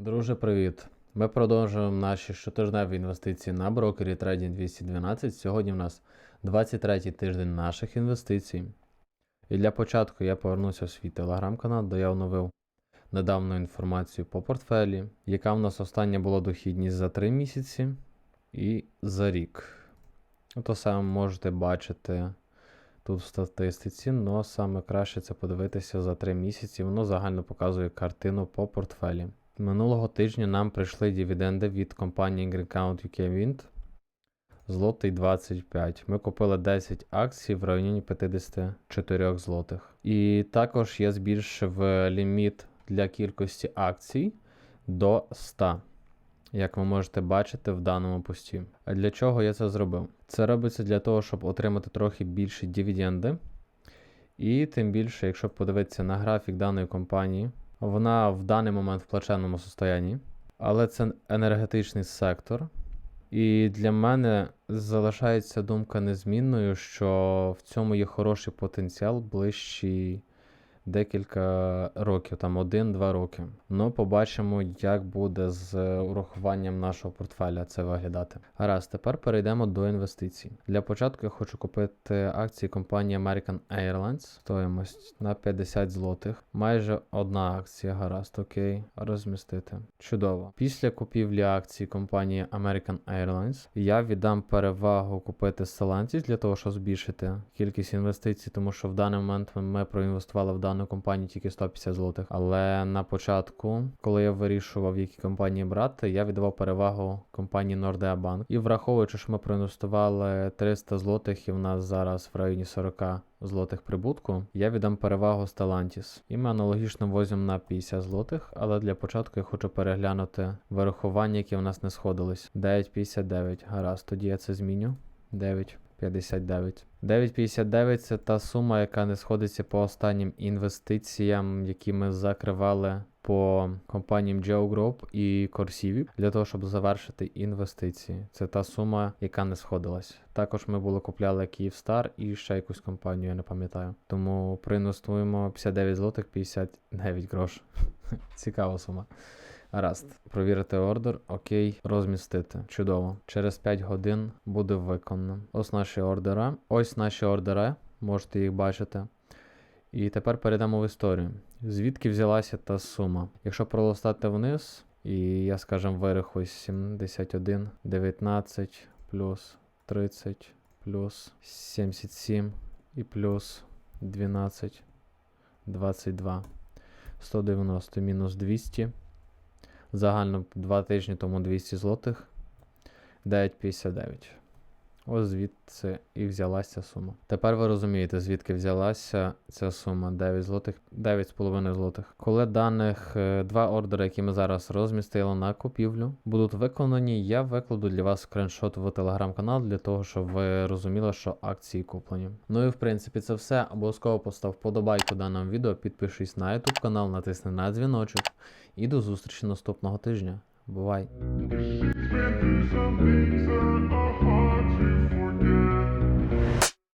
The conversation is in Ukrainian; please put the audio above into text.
Друже, привіт! Ми продовжуємо наші щотижневі інвестиції на брокері Trading 212. Сьогодні в нас 23-й тиждень наших інвестицій. І для початку я повернуся в свій телеграм-канал, де я оновив недавно інформацію по портфелі, яка в нас остання була дохідність за 3 місяці і за рік. То саме можете бачити тут в статистиці, але саме краще це подивитися за 3 місяці. Воно загально показує картину по портфелі. Минулого тижня нам прийшли дивіденди від компанії Greencount UK Wind. Злотий 25. Ми купили 10 акцій в районі 54 злотих. І також я збільшив ліміт для кількості акцій до 100. Як ви можете бачити в даному пості. А для чого я це зробив? Це робиться для того, щоб отримати трохи більші дивіденди. І тим більше, якщо подивитися на графік даної компанії, вона в даний момент в плачевному состоянні, але це енергетичний сектор. І для мене залишається думка незмінною, що в цьому є хороший потенціал ближчі декілька років, там один-два роки. Ну, побачимо, як буде з урахуванням нашого портфеля це виглядати. Гаразд, тепер перейдемо до інвестицій. Для початку я хочу купити акції компанії American Airlines, стоїмость на 50 злотих. Майже одна акція, гаразд, окей, розмістити. Чудово. Після купівлі акцій компанії American Airlines я віддам перевагу купити Stellantis для того, щоб збільшити кількість інвестицій, тому що в даний момент ми проінвестували в дану компанію тільки 150 злотих. Але на початку, коли я вирішував, які компанії брати, я віддавав перевагу компанії Nordea Bank. І враховуючи, що ми проінвестували 300 злотих, і в нас зараз в районі 40 злотих прибутку, я віддам перевагу Stellantis. І ми аналогічно возимо на 50 злотих, але для початку я хочу переглянути вирахування, які в нас не сходились. 9,59. Гаразд, тоді я це зміню. 9. 59. 9,59 це та сума, яка не сходиться по останнім інвестиціям, які ми закривали по компаніям GeoGroup і Corsivi для того, щоб завершити інвестиції. Це та сума, яка не сходилась. Також ми були купляли Київстар і ще якусь компанію, я не пам'ятаю. Тому проінвестуємо 59 злотих 59 грош. Цікава сума. Гаразд, провірити ордер, окей, розмістити. Чудово. Через 5 годин буде виконано. Ось наші ордера. Ось наші ордери, можете їх бачити. І тепер перейдемо в історію. Звідки взялася та сума? Якщо пролистати вниз, і я, скажем, вирахую 71, 19 плюс 30 плюс 77 і плюс 12, 22, 190 мінус 200. Загально 2 тижні тому 200 злотих 9,59. Ось звідси і взялася сума. Тепер ви розумієте, звідки взялася ця сума 9 злотих, 9,5 злотих. Коли даних е, два ордери, які ми зараз розмістили на купівлю, будуть виконані, я викладу для вас скриншот в телеграм-канал для того, щоб ви розуміли, що акції куплені. Ну і в принципі це все. Обов'язково постав вподобайку даному відео, підпишись на YouTube канал, натисни на дзвіночок. І до зустрічі наступного тижня. Бувай!